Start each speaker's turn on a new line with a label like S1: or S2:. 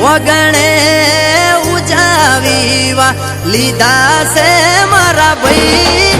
S1: વગણે ઉજાવીવા. લીધા છે મારા ભાઈ